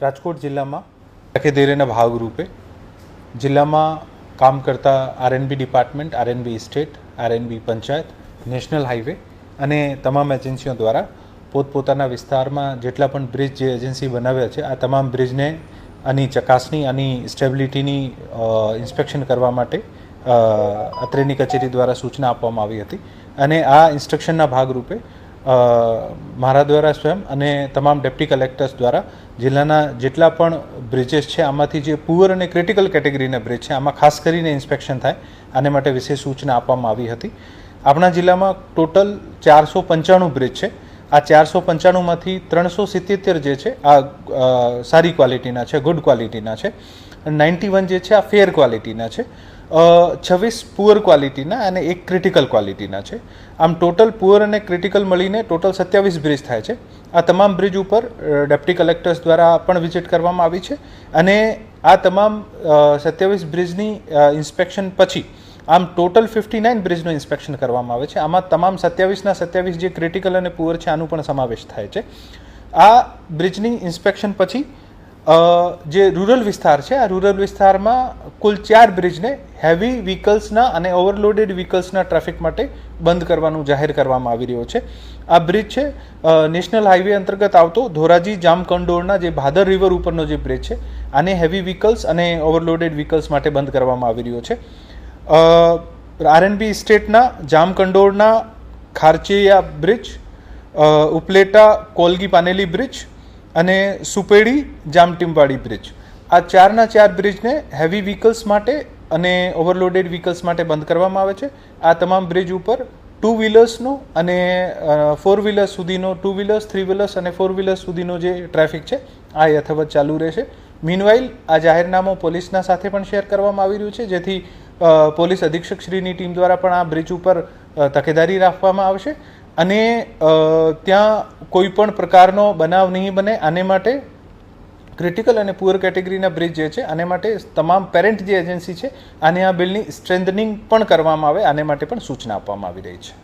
રાજકોટ જિલ્લામાં તકેદારીના ભાગરૂપે જિલ્લામાં કામ કરતા RNB department RNB state RNB panchayat, national highway અને તમામ એજન્સીઓ દ્વારા પોતપોતાના વિસ્તારમાં જેટલા પણ બ્રિજ જે એજન્સી બનાવ્યા છે, આ તમામ બ્રિજને આની ચકાસણી, આની સ્ટેબિલિટીની ઇન્સ્પેક્શન કરવા માટે અત્રેની કચેરી દ્વારા સૂચના આપવામાં આવી હતી. અને આ ઇન્સ્ટ્રક્શનના ભાગરૂપે મારા દ્વારા સ્વયં અને તમામ ડેપ્ટી કલેક્ટર્સ દ્વારા જિલ્લાના જેટલા પણ બ્રિજેસ છે, આમાંથી જે પુઅર અને ક્રિટિકલ કેટેગરીના બ્રિજ છે, આમાં ખાસ કરીને ઇન્સ્પેક્શન થાય, આને માટે વિશેષ સૂચના આપવામાં આવી હતી. આપણા જિલ્લામાં ટોટલ ચારસો પંચાણું બ્રિજ છે. આ ચારસો પંચાણુંમાંથી ત્રણસો સિત્તેર જે છે, આ સારી ક્વોલિટીના છે, ગુડ ક્વોલિટીના છે. નાઇન્ટી વન જે છે, આ ફેર ક્વોલિટીના છે. છવ્વીસ પુઅર ક્વોલિટીના અને એક ક્રિટિકલ ક્વોલિટીના છે. આમ ટોટલ પુઅર અને ક્રિટિકલ મળીને ટોટલ સત્યાવીસ બ્રિજ થાય છે. આ તમામ બ્રિજ ઉપર ડેપ્ટી કલેક્ટર્સ દ્વારા પણ વિઝિટ કરવામાં આવી છે. અને આ તમામ સત્યાવીસ બ્રિજની ઇન્સ્પેક્શન પછી, આમ ટોટલ ફિફ્ટી નાઇન બ્રિજનું ઇન્સ્પેક્શન કરવામાં આવે છે. આમાં તમામ સત્યાવીસના સત્યાવીસ જે ક્રિટિકલ અને પુઅર છે, આનું પણ સમાવેશ થાય છે. આ બ્રિજની ઇન્સ્પેક્શન પછી જે રૂરલ વિસ્તાર છે, આ રૂરલ વિસ્તારમાં કુલ ચાર બ્રિજને હેવી વ્હીકલ્સના અને ઓવરલોડેડ વ્હીકલ્સના ટ્રાફિક માટે બંધ કરવાનું જાહેર કરવામાં આવી રહ્યો છે. આ બ્રિજ છે નેશનલ હાઈવે અંતર્ગત આવતો ધોરાજી જામકંડોળના જે ભાદર રિવર ઉપરનો જે બ્રિજ છે, આને હેવી વ્હીકલ્સ અને ઓવરલોડેડ વ્હીકલ્સ માટે બંધ કરવામાં આવી રહ્યો છે. આરએનબી સ્ટેટના જામકંડોળના ખારચિયા બ્રિજ ઉપલેટા કોલગી પાનેલી બ્રિજ અને સુપેડી જામટીમવાડી બ્રિજ આ ચારના ચાર બ્રિજને હેવી વ્હીકલ્સ માટે અને ઓવરલોડેડ વ્હીકલ્સ માટે બંધ કરવામાં આવે છે. આ તમામ બ્રિજ ઉપર ટુ વ્હીલર્સનો અને ફોર વ્હીલર્સ સુધીનો ટુ વ્હીલર્સ થ્રી વ્હીલર્સ અને ફોર વ્હીલર્સ સુધીનો જે ટ્રાફિક છે, આ યથાવત ચાલુ રહેશે. મીનવાઇલ આ જાહેરનામું પોલીસના સાથે પણ શેર કરવામાં આવી રહ્યું છે, જેથી પોલીસ અધિક્ષક શ્રીની ટીમ દ્વારા પણ આ બ્રિજ ઉપર તકેદારી રાખવામાં આવશે. અને ત્યાં કોઈ પણ પ્રકારનો બનાવ નહીં બને. આને માટે ક્રિટિકલ અને પુઅર કેટેગરીના બ્રિજ જે છે, આને માટે તમામ પેરેન્ટ જે એજન્સી છે, આને આ બિલની સ્ટ્રેન્થનિંગ પણ કરવામાં આવે, આને માટે પણ સૂચના આપવામાં આવી રહી છે.